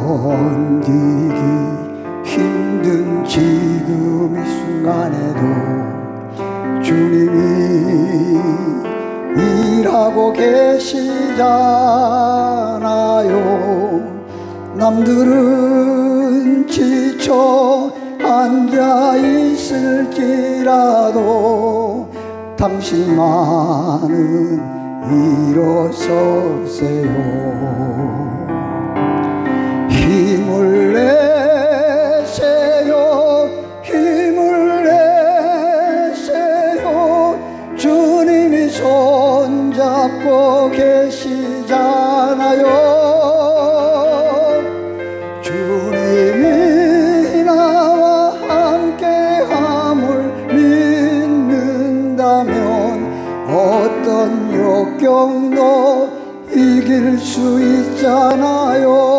견디기 힘든 지금 이 순간에도 주님이 일하고 계시잖아요. 남들은 지쳐 앉아 있을지라도 당신만은 일어서세요 힘을 내세요. 주님이 손잡고 계시잖아요. 주님이 나와 함께함을 믿는다면 어떤 역경도 이길 수 있잖아요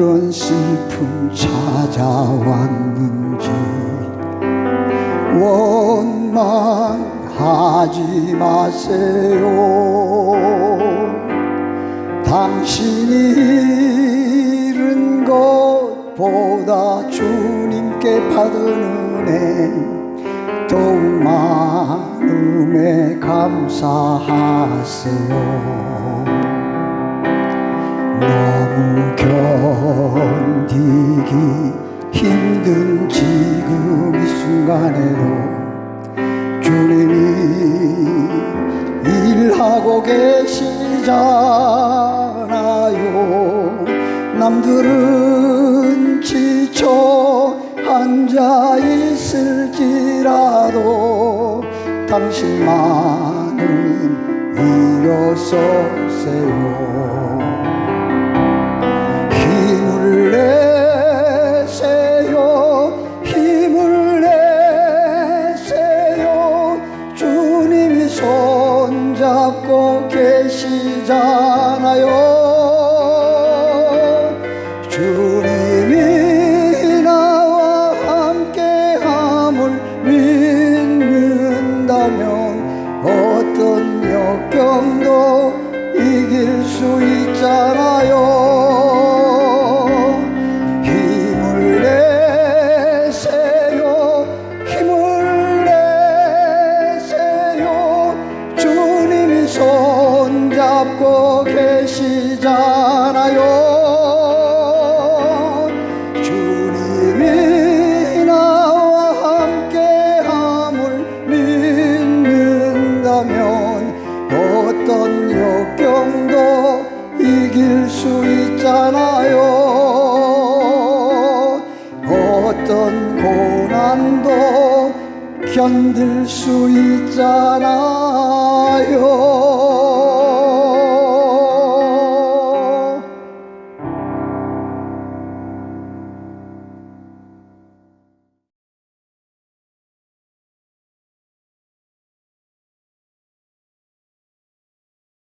이런 슬픔 찾아왔는지 원망하지 마세요. 당신이 잃은 것보다 주님께 받은 은혜 더욱 많음에 감사하세요 너무 견디기 힘든 지금 이 순간에도 주님이 일하고 계시잖아요. 남들은 지쳐 앉아 있을지라도 당신만은 일어서세요 주님이 나와 함께함을 믿는다면 어떤 역경도 이길 수 있잖아요. 힘을 내세요. 힘을 내세요. 주님이 손잡고 계시잖아요 견딜 수 있잖아요